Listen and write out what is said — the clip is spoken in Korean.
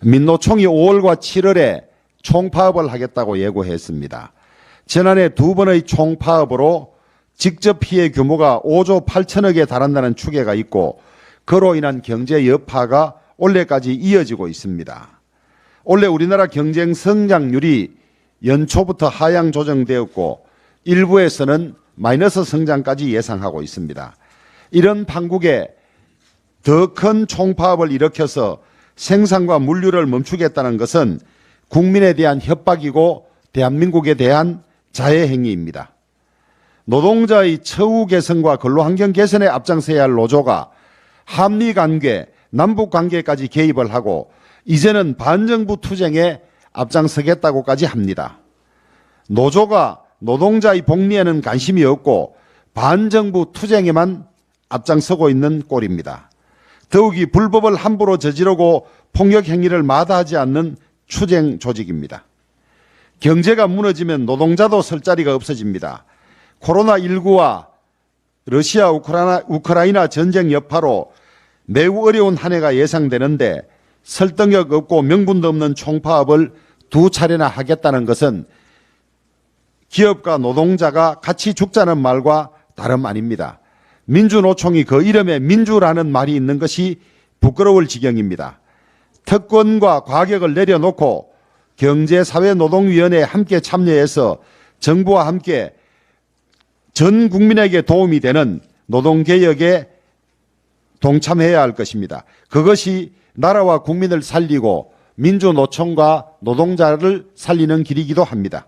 민노총이 5월과 7월에 총파업을 하겠다고 예고했습니다. 지난해 두 번의 총파업으로 직접 피해 규모가 5조 8천억에 달한다는 추계가 있고 그로 인한 경제 여파가 올해까지 이어지고 있습니다. 올해 우리나라 경쟁 성장률이 연초부터 하향 조정되었고 일부에서는 마이너스 성장까지 예상하고 있습니다. 이런 판국에 더 큰 총파업을 일으켜서 생산과 물류를 멈추겠다는 것은 국민에 대한 협박이고 대한민국에 대한 자해 행위입니다. 노동자의 처우 개선과 근로 환경 개선에 앞장서야 할 노조가 한미 관계, 남북 관계까지 개입을 하고 이제는 반정부 투쟁에 앞장서겠다고까지 합니다. 노조가 노동자의 복리에는 관심이 없고 반정부 투쟁에만 앞장서고 있는 꼴입니다. 더욱이 불법을 함부로 저지르고 폭력 행위를 마다하지 않는 추쟁 조직입니다. 경제가 무너지면 노동자도 설 자리가 없어집니다. 코로나19와 러시아 우크라이나, 우크라이나 전쟁 여파로 매우 어려운 한 해가 예상되는데 설득력 없고 명분도 없는 총파업을 두 차례나 하겠다는 것은 기업과 노동자가 같이 죽자는 말과 다름 아닙니다. 민주노총이 그 이름에 민주라는 말이 있는 것이 부끄러울 지경입니다. 특권과 과격을 내려놓고 경제사회노동위원회에 함께 참여해서 정부와 함께 전 국민에게 도움이 되는 노동개혁에 동참해야 할 것입니다. 그것이 나라와 국민을 살리고 민주노총과 노동자를 살리는 길이기도 합니다.